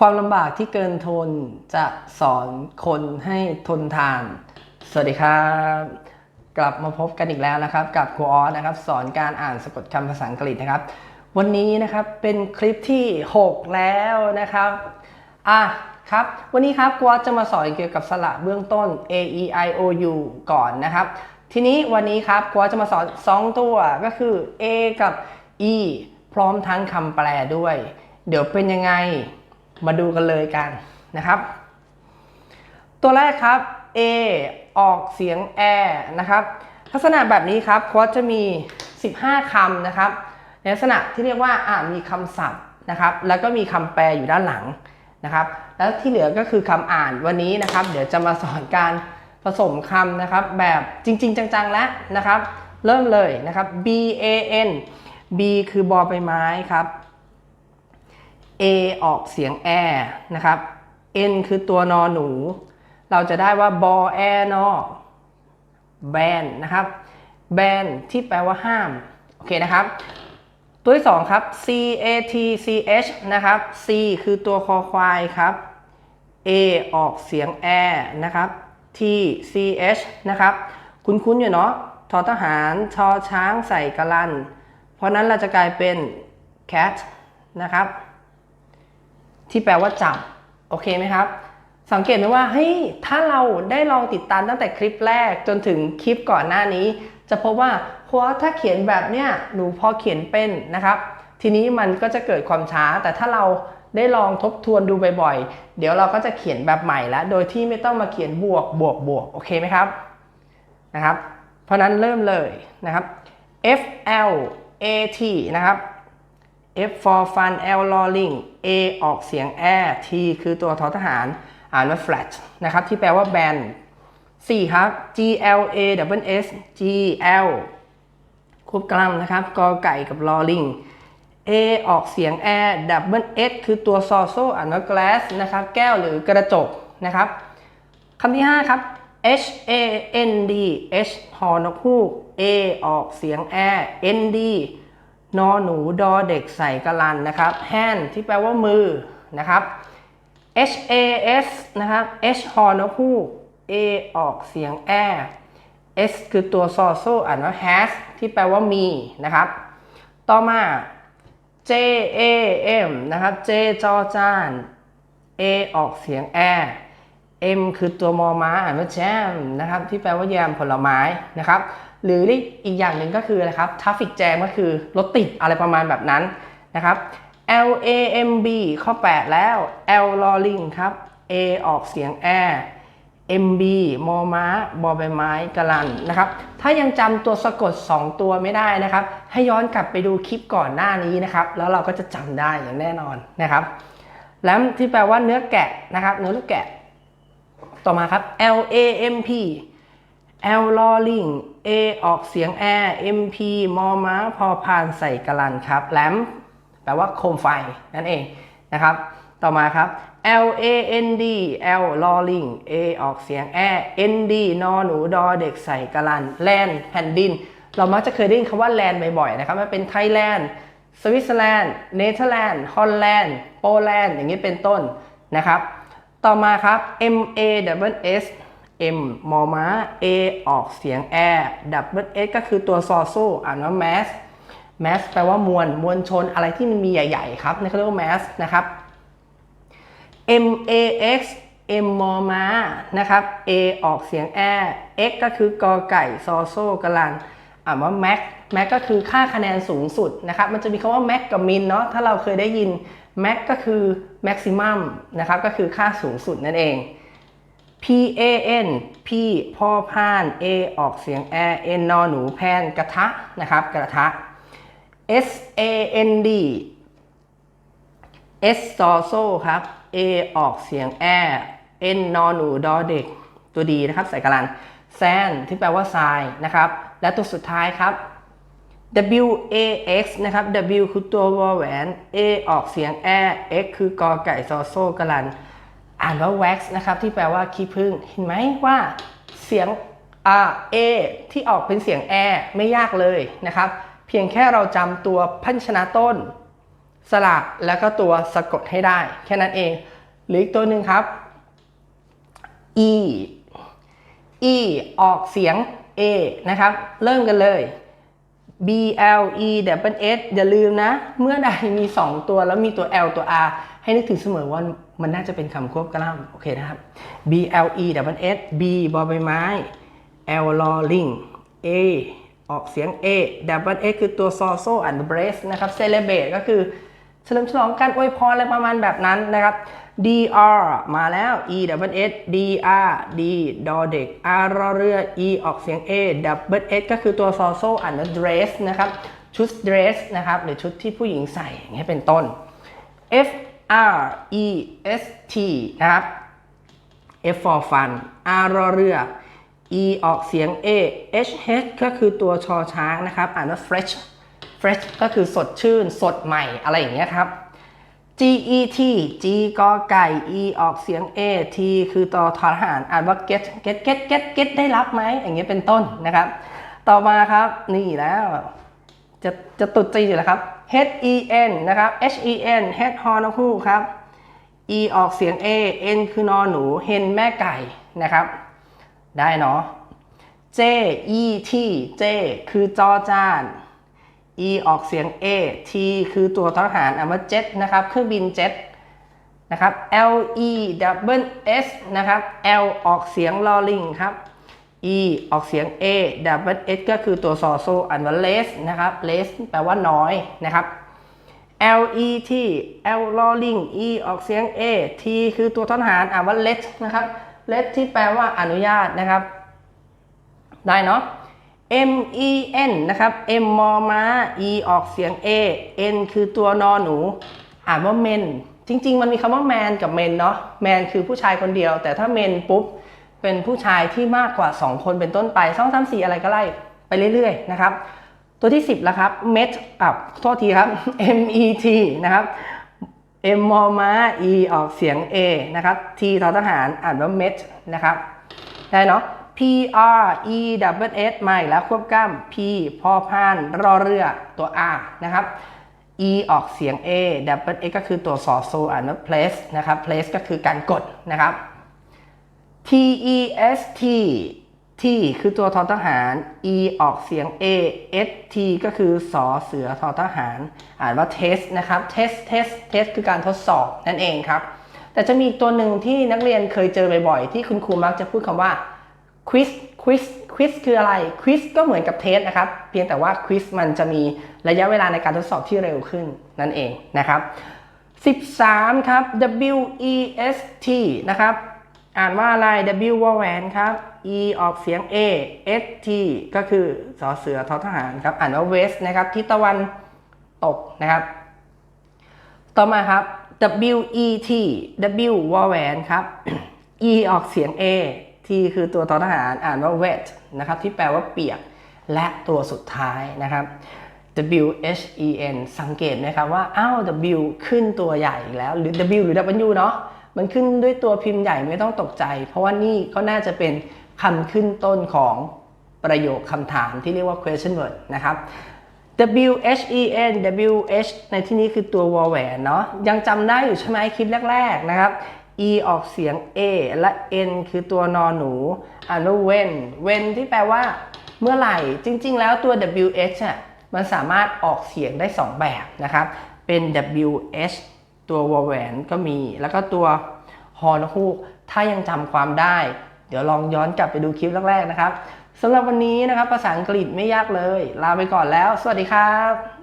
ความลำบากที่เกินทนจะสอนคนให้ทนทาน สวัสดีครับ กลับมาพบกันอีกแล้วนะครับ กับครูออสนะครับ สอนการอ่านสะกดคำภาษาอังกฤษนะครับ วันนี้นะครับเป็นคลิปที่ 6 แล้วนะครับอะครับ วันนี้ครับครูออสจะมาสอนเกี่ยวกับสระเบื้องต้น a e i o u ก่อนนะครับ ทีนี้วันนี้ครับครูออสจะมาสอน 2 ตัวก็คือ a กับ e พร้อมทั้งคำแปลด้วย เดี๋ยวเป็นยังไง มาดูกันเลยกันนะครับ ตัวแรกครับ A ออกเสียงแอนะครับ ลักษณะแบบนี้ครับโค้ชจะมี 15คำนะครับ ในลักษณะที่เรียกว่าอ่ามีคำศัพท์นะครับ แล้วก็มีคำแปลอยู่ด้านหลังนะครับ แล้วที่เหลือก็คือคำอ่านวันนี้นะครับ เดี๋ยวจะมาสอนการผสมคำนะครับ แบบจริง ๆ จังๆแล้วนะครับ เริ่มเลยนะครับ B A N B คือบอใบไม้ครับ A ออกเสียงแอนะครับ N คือตัวนอหนู เราจะได้ว่าบอแอนอแบนนะครับแบนที่แปลว่าห้าม โอเคนะครับ ตัวที่สองครับ C A T C H นะครับ C คือตัวคอควายครับ A ออกเสียงแอนะครับ T C H นะครับ คุ้นๆอยู่เนาะทอทหารชอช้างใส่กระลัน เพราะนั้นเราจะกลายเป็น cat นะครับ ที่แปลว่าจับโอเคไหมครับ สังเกตไหมว่าเฮ้ยถ้าเราได้ลองติดตามตั้งแต่คลิปแรกจนถึงคลิปก่อนหน้านี้ จะพบว่าเพราะว่าถ้าเขียนแบบเนี้ยหนูพอเขียนเป็นนะครับ ทีนี้มันก็จะเกิดความช้า แต่ถ้าเราได้ลองทบทวนดูบ่อยๆ เดี๋ยวเราก็จะเขียนแบบใหม่แล้ว โดยที่ไม่ต้องมาเขียนบวกบวกบวกโอเคไหมครับนะครับ เพราะนั้นเริ่มเลยนะครับ F L A T นะครับ F for fun L ลอลิง A ออกเสียงแอ T คือตัวทอทหาร อ่านว่า flat นะครับ ที่แปลว่าแบน4ครับ G L A W S G L ควบกล้ำนะครับ กอไก่กับลอลิง A ออกเสียงแอ W S คือตัวซอโซอ่านว่า glass นะครับ แก้วหรือกระจกนะครับคำที่ 5 ครับ H A N D H ฮอนกฮูก A ออกเสียงแอ N D นอหนูดอเด็กใส่กะลันนะครับ hand ที่แปลว่ามือนะครับ H A S นะครับ H ฮอนกฮูก A ออกเสียงแอ S คือตัวซอโซอ่านว่า has ที่แปลว่ามีนะครับ ต่อมา J A M นะครับ J จอจาน A ออกเสียงแอ M คือตัวมอม้าอ่านว่าแจมนะครับ ที่แปลว่าแยมผลไม้นะครับ หรืออีกอย่างหนึ่งก็คืออะไรครับ traffic jam ก็คือรถติดอะไรประมาณแบบนั้นนะครับ L A M B ข้อ 8 แล้ว L ลอลิงครับ A ออกเสียงแอ M B มอม้า บอใบไม้กะลันนะครับ ถ้ายังจำตัวสะกด 2 ตัวไม่ได้นะครับ ให้ย้อนกลับไปดูคลิปก่อนหน้านี้นะครับ แล้วเราก็จะจำได้อย่างแน่นอนนะครับ แล้วที่แปลว่าเนื้อแกะนะครับ เนื้อลูกแกะ ต่อมาครับ L A M P L ลอลิง A ออกเสียงแอ M P มอม้าพอพานใส่กะลันครับแลมแปลว่าโคมไฟนั่นเองนะครับ ต่อมาครับ L A N D L ลอลิง A ออกเสียงแอ N D นอหนูดอเด็กใส่กะลันแลนแผ่นดิน เรามักจะเคยได้ยินคำว่าแลนบ่อยๆนะครับมันเป็นไทยแลนด์สวิตเซอร์แลนด์เนเธอร์แลนด์ฮอลแลนด์โปแลนด์อย่างนี้เป็นต้นนะครับ ต่อมาครับ M A W S M มอม้า A ออกเสียงแอ W S ก็คือตัวซอโซอ่านว่า mass mass แปลว่ามวล มวลชนอะไรที่มันมีใหญ่ ๆ ครับนี่เขาเรียกว่า mass นะครับ M A X M มอม้านะครับ A ออกเสียงแอ X ก็คือกอไก่ซอโซกะลันอ่านว่า max max ก็คือค่าคะแนนสูงสุดนะครับ มันจะมีคำว่า max กับ min เนาะ ถ้าเราเคยได้ยิน max ก็คือ maximum นะครับ ก็คือค่าสูงสุดนั่นเอง P A N P พอพาน A ออกเสียงแอ N นอหนูแพนกระทะนะครับกระทะ S A N D S ซอโซครับ A ออกเสียงแอ N นอหนูดอเด็ก ตัวดีนะครับใส่กะลันแซนที่แปลว่าทรายนะครับ และตัวสุดท้ายครับ W A X นะครับ W คือตัววอแหวน A ออกเสียงแอ X คือกอไก่ซอโซกะลัน อ่านว่า wax นะครับที่แปลว่าขี้ผึ้งเห็นไหมว่าเสียง R A ที่ออกเป็นเสียงแอไม่ยากเลยนะครับ เพียงแค่เราจำตัวพันชนะต้น สระแล้วก็ตัวสะกดให้ได้ แค่นั้นเอง หรืออีกตัวหนึ่งครับ e e ออกเสียง a นะครับ เริ่มกันเลย b l e w s อย่าลืมนะ เมื่อใดมี 2 ตัวแล้วมีตัว l ตัว r ให้นึกถึงเสมอว่ามันน่าจะเป็นคำควบกล้ำโอเคนะครับ b l e w s b บอใบไม้ l ลอลิง a ออกเสียง a w s คือตัว s o s o and brace นะครับ celebrate ก็คือ เฉลิมฉลองการอวยพรอะไรประมาณแบบนั้นนะครับ dr มาแล้ว e w s dr d ดอเด็ก r รอเรือ e ออกเสียง a w s ก็คือตัว s o s o and dress นะครับ ชุด dress นะครับ หรือชุดที่ผู้หญิงใส่อย่างเงี้ยเป็นต้น f r e s t นะครับ F for fun R รอเรือ E ออกเสียง A H H ก็คือตัวชอช้างนะครับ อ่านว่า fresh fresh ก็คือสดชื่น สดใหม่อะไรอย่างเงี้ยครับ G E T G กอไก่ E ออกเสียง A T คือตัวทอทหารอ่านว่า get get get get get ได้รับไหมอย่างเงี้ยเป็นต้นนะครับ ต่อมาครับนี่แล้วจะจะตุดจีอยู่แล้วครับ H E N นะครับ H E N Head ฮอนฮูกครับ E ออกเสียง A N คือนอนหนูเฮนแม่ไก่นะครับ ได้เนาะ J E T J คือจอจาน E ออกเสียง A T คือตัวทหารอ่านว่า jet นะครับ เครื่องบิน jet นะครับ L E double S นะครับ L ออกเสียงลอลิงครับ E ออกเสียง A double S ก็คือตัวซอโซอ่านว่า less นะครับ less แปลว่าน้อยนะครับ L E T L ลอลิง E ออกเสียง A T คือตัวทหารอ่านว่า let นะครับ let ที่แปลว่าอนุญาตนะครับ ได้เนาะ M E N นะครับ M มอม้า E ออกเสียง A N คือตัวนอหนู อ่านว่า men จริง ๆ มันมีคำว่า man กับ men เนาะ man คือผู้ชายคนเดียว แต่ถ้า men ปุ๊บ เป็นผู้ชายที่มากกว่า 2 คนเป็นต้นไป2 3 4อะไรก็ไล่ไปเรื่อย ๆ นะครับ ตัวที่ 10แล้วครับ met อะโทษทีครับ M E T นะครับ M มอม้า E ออกเสียง A นะครับ T ทอทหาร อ่านว่า met นะครับ ได้เนาะ P R E W S มาอีกแล้วควบกล้ำ P พอพานรอเรือตัว R นะครับ E ออกเสียง A W S ก็คือตัวสอโซอ่านว่า place นะครับ place ก็คือการกดนะครับ T E S T T คือตัวทอทหาร E ออกเสียง A S T ก็คือสอเสือทอทหาร อ่านว่า test นะครับ test test test คือการทดสอบนั่นเองครับ แต่จะมีอีกตัวหนึ่งที่นักเรียนเคยเจอบ่อยๆ ที่คุณครูมักจะพูดคำว่า quiz quiz quiz คืออะไร quiz ก็เหมือนกับเทสนะครับเพียงแต่ว่า quiz มันจะมีระยะเวลาในการทดสอบที่เร็วขึ้นนั่นเองนะครับ 13 ครับ W E S T นะครับ อ่านว่าอะไร W วอแหวนครับ E ออกเสียง A S T ก็คือสอเสือทอทหารครับ อ่านว่า west นะครับทิศตะวันตกนะครับ ต่อมาครับ W E T W วอแหวนครับ E ออกเสียง A T คือตัวทอทหารอ่านว่า wet นะครับที่แปลว่าเปียก และตัวสุดท้ายนะครับ W H E N สังเกตไหมครับว่าอ้าว W ขึ้นตัวใหญ่อีกแล้ว หรือ W หรือ W เนาะมันขึ้นด้วยตัวพิมพ์ใหญ่ไม่ต้องตกใจ เพราะว่านี่ก็น่าจะเป็นคำขึ้นต้นของประโยคคำถามที่เรียกว่า question word นะครับ W H E N W H ในที่นี้คือตัววอลแหวนเนาะยังจำได้อยู่ใช่ไหมคลิปแรก ๆ นะครับ E ออกเสียง A และ N คือตัวนอนหนูอ่านว่า when when ที่แปลว่า เมื่อไหร่ จริง ๆ แล้วตัว W H อะมันสามารถออกเสียงได้ 2 แบบนะครับ เป็น W H ตัววอลแหวนก็มี แล้วก็ตัวฮอนฮูก ถ้ายังจำความได้ เดี๋ยวลองย้อนกลับไปดูคลิปแรกๆนะครับสำหรับวันนี้นะครับภาษาอังกฤษไม่ยากเลย ลาไปก่อนแล้ว สวัสดีครับ